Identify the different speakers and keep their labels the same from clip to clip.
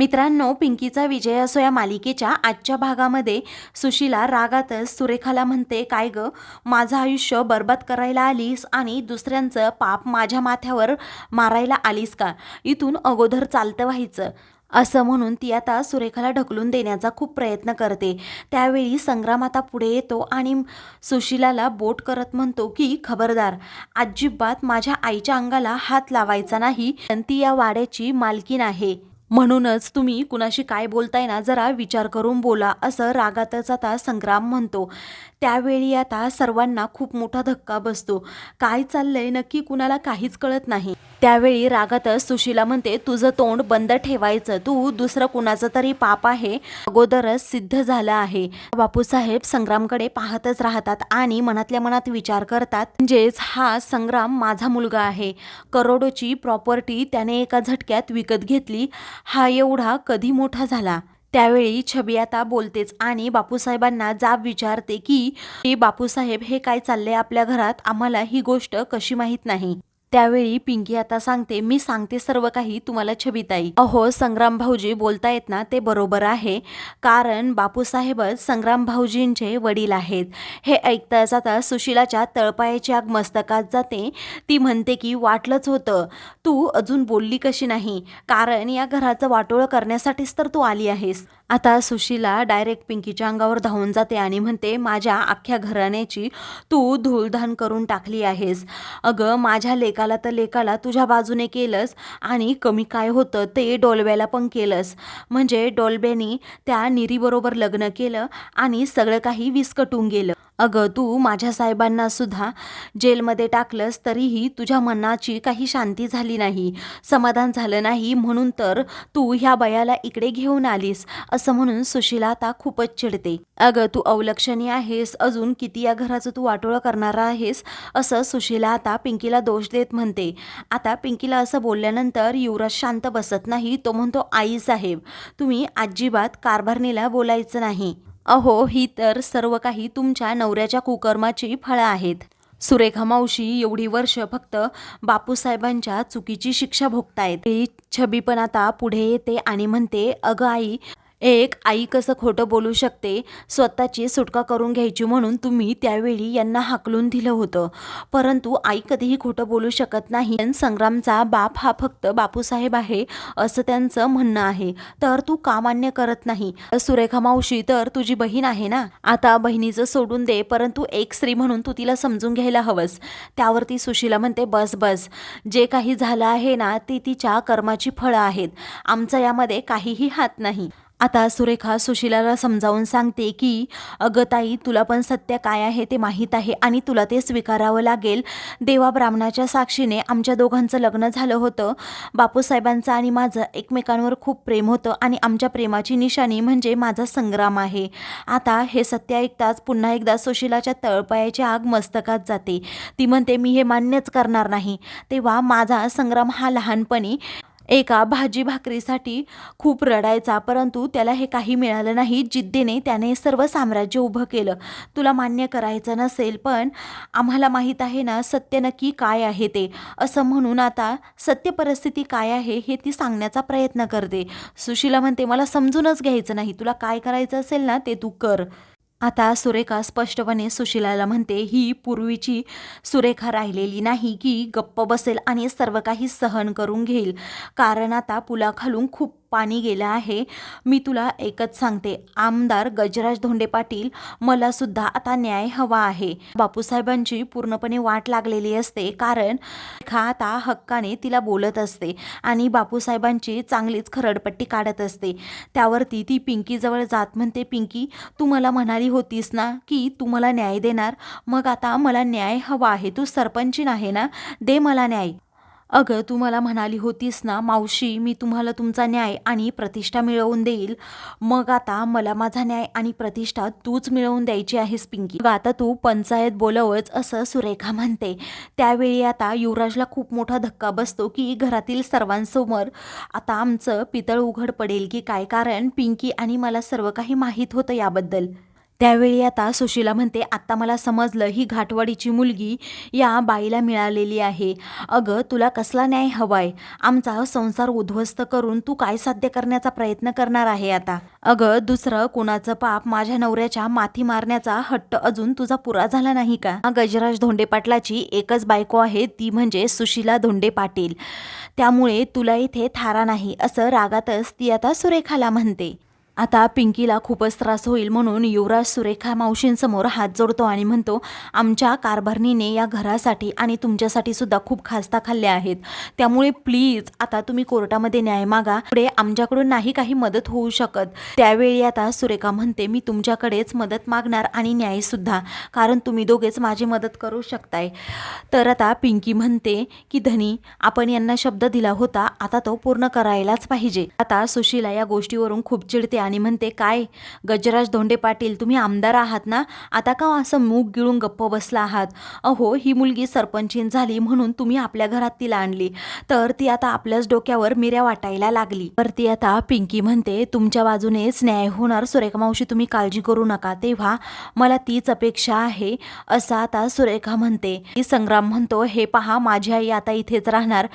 Speaker 1: मित्रांनो पिंकीचा विजय असो या मालिकेच्या आजच्या भागामध्ये सुशीला रागातच सुरेखाला म्हणते काय ग माझं आयुष्य बरबाद करायला आलीस आणि दुसऱ्यांचं पाप माझ्या माथ्यावर मारायला आलीस का? इथून अगोदर चालतं व्हायचं. असं म्हणून ती आता सुरेखाला ढकलून देण्याचा खूप प्रयत्न करते. त्यावेळी संग्राम आता पुढे येतो आणि सुशिलाला बोट करत म्हणतो की खबरदार अजिबात माझ्या आईच्या अंगाला हात लावायचा नाही पण ती या वाड्याची मालकीन आहे. म्हणूनच तुम्ही कुणाशी काय बोलताय ना जरा विचार करून बोला असं रागातच आता संग्राम म्हणतो. त्यावेळी आता सर्वांना खूप मोठा धक्का बसतो. काय चाललंय नक्की कुणाला काहीच कळत नाही. त्यावेळी रागातच सुशीला म्हणते तुझं तोंड बंद ठेवायचं. तू दुसरं कुणाचं तरी पाप आहे. अगोदरच सिद्ध झालं आहे. बापूसाहेब संग्रामकडे पाहतच राहतात आणि मनातल्या मनात विचार करतात म्हणजेच हा संग्राम माझा मुलगा आहे. करोडोची प्रॉपर्टी त्याने एका झटक्यात विकत घेतली. हा एवढा कधी मोठा झाला? त्यावेळी छबी आता बोलतेच आणि बापूसाहेबांना जाब विचारते की बापूसाहेब हे काय चाललंय आपल्या घरात? आम्हाला ही गोष्ट कशी माहीत नाही? त्यावेळी पिंकी आता सांगते मी सांगते सर्व काही तुम्हाला छबिताई. अहो संग्राम भाऊजी बोलतायत ना ते बरोबर आहे. कारण बापूसाहेबच संग्राम भाऊजींचे वडील आहेत. हे ऐकताच आता सुशिलाच्या तळपायाची आग मस्तकात जाते. ती म्हणते की वाटलंच होतं. तू अजून बोलली कशी नाही? कारण या घराचं वाटोळं करण्यासाठीच तर तू आली आहेस. आता सुशीला डायरेक्ट पिंकीच्या अंगावर धावून जाते आणि म्हणते माझ्या अख्ख्या घराण्याची तू धूळधान करून टाकली आहेस. अगं माझ्या लेकाला तर लेकाला तुझ्या बाजूने केलंस आणि कमी काय होतं ते डोलब्याला पण केलंस. म्हणजे डोलब्यानी त्या निरीबरोबर लग्न केलं आणि सगळं काही विस्कटून गेलं. अगं तू माझ्या साहेबांना सुद्धा जेलमध्ये टाकलंस तरीही तुझ्या मनाची काही शांती झाली नाही समाधान झालं नाही म्हणून तर तू ह्या बयाला इकडे घेऊन आलीस असं म्हणून सुशीला आता खूपच चिडते. अगं तू अवलक्षणी आहेस अजून किती या घराचं तू वाटोळं करणारा आहेस असं सुशीला आता पिंकीला दोष देत म्हणते. आता पिंकीला असं बोलल्यानंतर युवराज शांत बसत नाही तो म्हणतो आई साहेब तुम्ही अजिबात कारभारणीला बोलायचं नाही. अहो ही तर सर्व काही तुमच्या नवऱ्याच्या कुकर्माची फळं आहेत. सुरेखा मावशी एवढी वर्ष फक्त बापूसाहेबांच्या चुकीची शिक्षा भोगतायत. ही छबी पण आता पुढे येते आणि म्हणते अगं आई एक आई कसं खोटं बोलू शकते? स्वतःची सुटका करून घ्यायची म्हणून तुम्ही त्यावेळी यांना हाकलून दिलं होतं. परंतु आई कधीही खोटं बोलू शकत नाही. संग्रामचा बाप हा फक्त बापूसाहेब आहे असं त्यांचं म्हणणं आहे. तर तू का मान्य करत नाही. सुरेखा मावशी तर तुझी बहीण आहे ना? आता बहिणीचं सोडून दे परंतु एक स्त्री म्हणून तू तिला समजून घ्यायला हवंस. त्यावरती सुशीला म्हणते बस बस. जे काही झालं आहे ना ते तिच्या कर्माची फळं आहेत. आमचा यामध्ये काहीही हात नाही. आता सुरेखा सुशिलाला समजावून सांगते की अगं ताई तुला पण सत्य काय आहे ते माहीत आहे आणि तुला ते स्वीकारावं लागेल. देवा ब्राह्मणाच्या साक्षीने आमच्या दोघांचं लग्न झालं होतं. बापूसाहेबांचं आणि माझं एकमेकांवर खूप प्रेम होतं आणि आमच्या प्रेमाची निशाणी म्हणजे माझा संग्राम आहे. आता हे सत्य ऐकताच पुन्हा एकदा सुशिलाच्या तळपायाची आग मस्तकात जाते. ती म्हणते मी हे मान्यच करणार नाही. तेव्हा माझा संग्राम हा लहानपणी एका भाजी भाकरीसाठी खूप रडायचा परंतु त्याला हे काही मिळालं नाही. जिद्दीने त्याने सर्व साम्राज्य उभं केलं. तुला मान्य करायचं नसेल पण आम्हाला माहीत आहे ना सत्य नक्की काय आहे ते. असं म्हणून आता सत्य परिस्थिती काय आहे हे ती सांगण्याचा प्रयत्न करते. सुशीला म्हणते मला समजूनच घ्यायचं नाही. तुला काय करायचं असेल ना ते तू कर. आता सुरेखा स्पष्टपणे सुशिलाला म्हणते ही पूर्वीची सुरेखा राहिलेली नाही की गप्प बसेल आणि सर्व काही सहन करून घेईल. कारण आता पुलाखालून खूप पाणी गेलं आहे. मी तुला एकच सांगते आमदार गजराज धोंडे पाटील मला सुद्धा आता न्याय हवा आहे. बापूसाहेबांची पूर्णपणे वाट लागलेली असते कारण खा आता हक्काने तिला बोलत असते आणि बापूसाहेबांची चांगलीच खरडपट्टी काढत असते. त्यावरती ती पिंकीजवळ जात म्हणते पिंकी तू मला म्हणाली होतीस ना की तू मला न्याय देणार? मग आता मला न्याय हवा आहे. तू सरपंचीन आहे ना? दे मला न्याय. अगं तू मला म्हणाली होतीस ना मावशी मी तुम्हाला तुमचा न्याय आणि प्रतिष्ठा मिळवून देईल. मग आता मला माझा न्याय आणि प्रतिष्ठा तूच मिळवून द्यायची आहेस पिंकी. मग आता तू पंचायत बोलवच असं सुरेखा म्हणते. त्यावेळी आता युवराजला खूप मोठा धक्का बसतो की घरातील सर्वांसमोर आता आमचं पितळ उघड पडेल की काय? कारण पिंकी आणि मला सर्व काही माहीत होतं याबद्दल. त्यावेळी आता सुशीला म्हणते आत्ता मला समजलं ही घाटवाडीची मुलगी या बाईला मिळालेली आहे. अगं तुला कसला न्याय हवाय? आमचा संसार उद्ध्वस्त करून तू काय साध्य करण्याचा प्रयत्न करणार आहे आता? अगं दुसरं कुणाचं पाप माझ्या नवऱ्याच्या माथी मारण्याचा हट्ट अजून तुझा पुरा झाला नाही का? गजराज धोंडे पाटलाची एकच बायको आहे ती म्हणजे सुशीला धोंडे पाटील त्यामुळे तुला इथे थारा नाही असं रागातच ती आता सुरेखाला म्हणते. आता पिंकीला खूपच त्रास होईल म्हणून युवराज सुरेखा मावशींसमोर हात जोडतो आणि म्हणतो आमच्या कारभारणीने या घरासाठी आणि तुमच्यासाठी सुद्धा खूप खास्ता खाल्ल्या आहेत. त्यामुळे प्लीज आता तुम्ही कोर्टामध्ये न्याय मागा. पुढे आमच्याकडून नाही काही मदत होऊ शकत. त्यावेळी आता सुरेखा म्हणते मी तुमच्याकडेच मदत मागणार आणि न्यायसुद्धा कारण तुम्ही दोघेच माझी मदत करू शकताय. तर आता पिंकी म्हणते की धनी आपण यांना शब्द दिला होता आता तो पूर्ण करायलाच पाहिजे. आता सुशीला या गोष्टीवरून खूप चिडते आणि म्हणते काय? गजराज धोंडे पाटील तुम्ही आमदार आहात ना? आता का असं मूग गिळून गप्प बसला आहात? अहो ही मुलगी सरपंचीन झाली म्हणून तुम्ही आपल्या घरात तिला आणली. तर ती आता आपल्याच डोक्यावर मिऱ्या वाटायला लागली. तर ती आता पिंकी म्हणते तुमच्या बाजूनेच न्याय होणार. सुरेखा मावशी तुम्ही काळजी करू नका. तेव्हा मला तीच अपेक्षा आहे असं आता सुरेखा म्हणते. की संग्राम म्हणतो हे पहा माझी आई आता इथेच राहणार.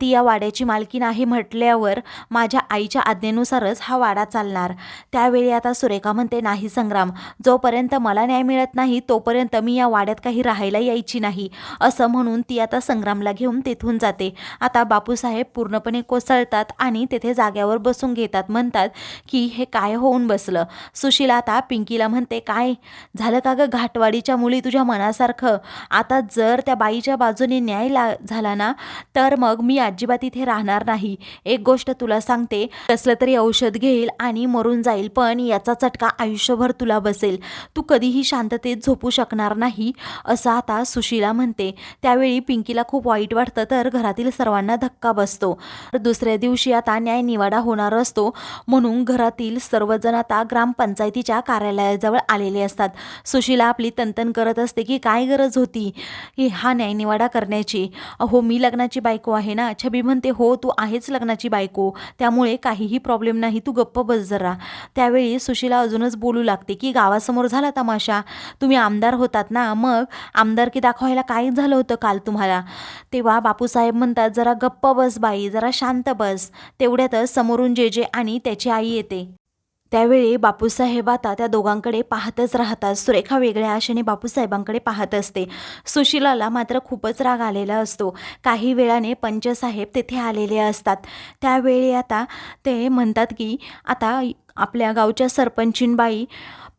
Speaker 1: ती या वाड्याची मालकी नाही म्हटल्यावर माझ्या आईच्या आज्ञेनुसारच हा वाडा चालणार. त्यावेळी आता सुरेखा म्हणते नाही संग्राम जोपर्यंत मला न्याय मिळत नाही तोपर्यंत मी या वाड्यात काही राहायला यायची नाही. असं म्हणून ती आता संग्रामला घेऊन तेथून जाते. आता बापूसाहेब पूर्णपणे कोसळतात आणि तेथे जाग्यावर बसून घेतात. म्हणतात की हे काय होऊन बसलं? सुशीला आता पिंकीला म्हणते काय? झालं का गं घाटवाडीच्या मुली तुझ्या मनासारखं? आता जर त्या बाईच्या बाजूने न्याय ला झाला ना तर मग मी अजिबात इथे राहणार नाही. एक गोष्ट तुला सांगते कसलं तरी औषध घेईल आणि मरून जाईल पण याचा चटका आयुष्यभर तुला बसेल. तू कधीही शांततेत झोपू शकणार नाही असं आता सुशीला म्हणते. त्यावेळी पिंकीला खूप वाईट वाटतं तर घरातील सर्वांना धक्का बसतो. तर दुसऱ्या दिवशी आता न्याय निवाडा होणार असतो म्हणून घरातील सर्वजण आता ग्रामपंचायतीच्या कार्यालयाजवळ आलेले असतात. सुशीला आपली तंतन करत असते की काय गरज होती की हा न्यायनिवाडा करण्याची? हो मी लग्नाची बायको आहे ना. छबी म्हणते हो तू आहेच लग्नाची बायको. त्यामुळे काहीही प्रॉब्लेम नाही. तू गप्प बस जरा. त्यावेळी सुशीला अजूनच बोलू लागते की गावासमोर झाला तमाशा. तुम्ही आमदार होतात ना मग आमदारकी दाखवायला काय झालं होतं काल तुम्हाला? तेव्हा बापूसाहेब म्हणतात जरा गप्प बस बाई जरा शांत बस. तेवढ्यातच समोरून जे जे आणि त्याची आई येते. त्यावेळी बापूसाहेब आता त्या दोघांकडे पाहतच राहतात. सुरेखा वेगळ्या आशेने बापूसाहेबांकडे पाहत असते. सुशिलाला मात्र खूपच राग आलेला असतो. काही वेळाने पंचसाहेब तेथे आलेले असतात. त्यावेळी आता ते म्हणतात की आता आपल्या गावच्या सरपंचीनबाई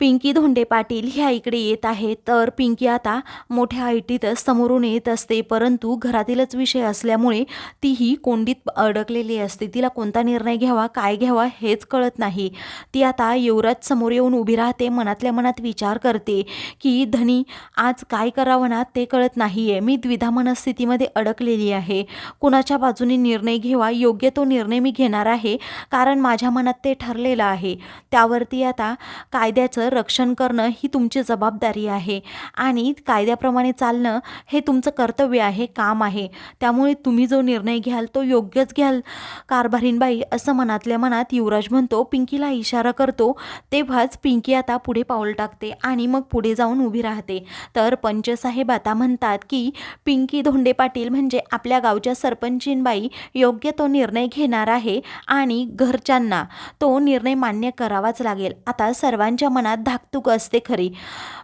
Speaker 1: पिंकी धोंडे पाटील ह्या इकडे येत आहे तर पिंकी आता मोठ्या आयटीतच समोरून येत असते परंतु घरातीलच विषय असल्यामुळे तीही कोंडीत अडकलेली असते. तिला कोणता निर्णय घ्यावा काय घ्यावा हेच कळत नाही. ती आता युवराज समोर येऊन उभी राहते मनातल्या मनात विचार करते की धनी आज काय करावं ना ते कळत नाही आहे मी द्विधा मनस्थितीमध्ये अडकलेली आहे. कुणाच्या बाजूने निर्णय घ्यावा? योग्य तो निर्णय मी घेणार आहे कारण माझ्या मनात ते ठरलेलं आहे. त्यावरती आता कायद्याचं रक्षण करणं ही तुमची जबाबदारी आहे. आणि कायद्याप्रमाणे चालणं हे तुमचं कर्तव्य आहे काम आहे. त्यामुळे तुम्ही जो निर्णय घ्याल तो योग्यच घ्याल. कारभारीणबाई असं मनातल्या मनात युवराज म्हणतो पिंकीला इशारा करतो. तेव्हाच पिंकी आता पुढे पाऊल टाकते आणि मग पुढे जाऊन उभी राहते. तर पंचसाहेब आता म्हणतात की पिंकी धोंडे पाटील म्हणजे आपल्या गावच्या सरपंचीनबाई योग्य तो निर्णय घेणार आहे आणि घरच्यांना तो निर्णय मान्य करावाच लागेल. आता सर्वांच्या मनात धाकतूक असते खरी.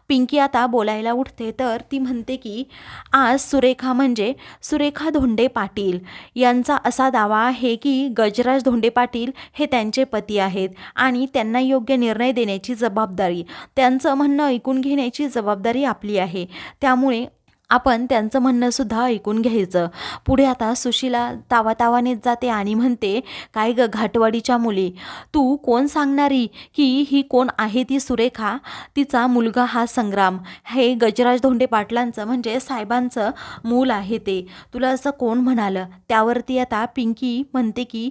Speaker 1: पिंकी आता बोलायला उठते तर ती म्हणते की आज सुरेखा म्हणजे सुरेखा धोंडे पाटील. यांचा असा दावा आहे की गजराज धोंडे पाटील हे त्यांचे पती आहेत आणि त्यांना योग्य निर्णय देण्याची जबाबदारी. त्यांचं म्हणणं ऐकून घेण्याची जबाबदारी आपली आहे. त्यामुळे आपण त्यांचं म्हणणं सुद्धा ऐकून घ्यायचं. पुढे आता सुशीला तावातावानेच जाते आणि म्हणते काय ग घाटवाडीच्या मुली? तू कोण सांगणारी? की ही कोण आहे ती सुरेखा? तिचा मुलगा हा संग्राम. हे गजराज धोंडे पाटलांचं म्हणजे साहेबांचं मूल आहे ते. तुला असं कोण म्हणालं? त्यावरती आता पिंकी म्हणते की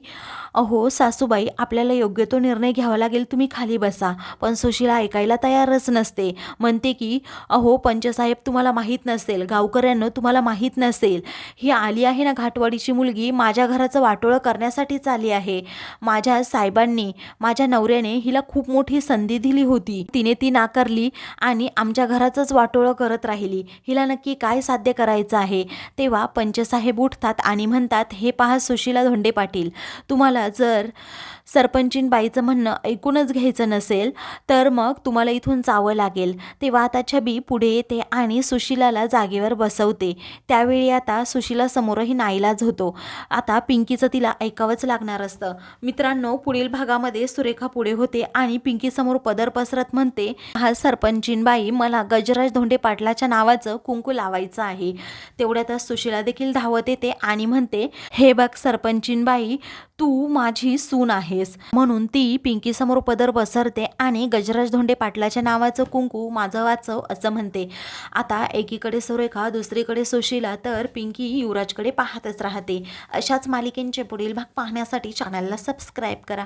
Speaker 1: अहो सासूबाई आपल्याला योग्य तो निर्णय घ्यावा लागेल तुम्ही खाली बसा. पण सुशीला ऐकायला तयारच नसते. म्हणते की अहो पंचसाहेब तुम्हाला माहीत नसेल. गावकऱ्यांनो तुम्हाला माहीत नसेल ही आली आहे ना घाटवाडीची मुलगी माझ्या घराचं वाटोळं करण्यासाठीच आली आहे. माझ्या साहेबांनी माझ्या नवऱ्याने हिला खूप मोठी संधी दिली होती. तिने ती नाकारली आणि आमच्या घराचंच वाटोळं करत राहिली. हिला नक्की काय साध्य करायचं आहे? तेव्हा पंचसाहेब उठतात आणि म्हणतात हे पहा सुशीला धोंडे पाटील तुम्हाला जर सरपंचीन बाईचं म्हणणं ऐकूनच घ्यायचं नसेल तर मग तुम्हाला इथून जावं लागेल. तेव्हा आता छबी पुढे येते आणि सुशिलाला जागेवर बसवते. त्यावेळी आता सुशिला समोरही नाईलाज होतो. आता पिंकीचं तिला ऐकावंच लागणार असतं. मित्रांनो पुढील भागामध्ये सुरेखा पुढे होते आणि पिंकीसमोर पदर पसरत म्हणते हा सरपंचीन बाई मला गजराज धोंडे पाटलाच्या नावाचं कुंकू लावायचं आहे. तेवढ्यातच सुशिला देखील धावत येते आणि म्हणते हे बघ सरपंचीन बाई तू माझी सून आहे आहेस म्हणून ती पिंकी समोर पदर पसरते आणि गजराज धोंडे पाटलाच्या नावाचं कुंकू माझं वाचव असं म्हणते. आता एकीकडे सुरेखा दुसरीकडे सुशीला तर पिंकी युवराजकडे पाहतच राहते. अशाच मालिकेंचे पुढील भाग पाहण्यासाठी चॅनलला सबस्क्राईब करा.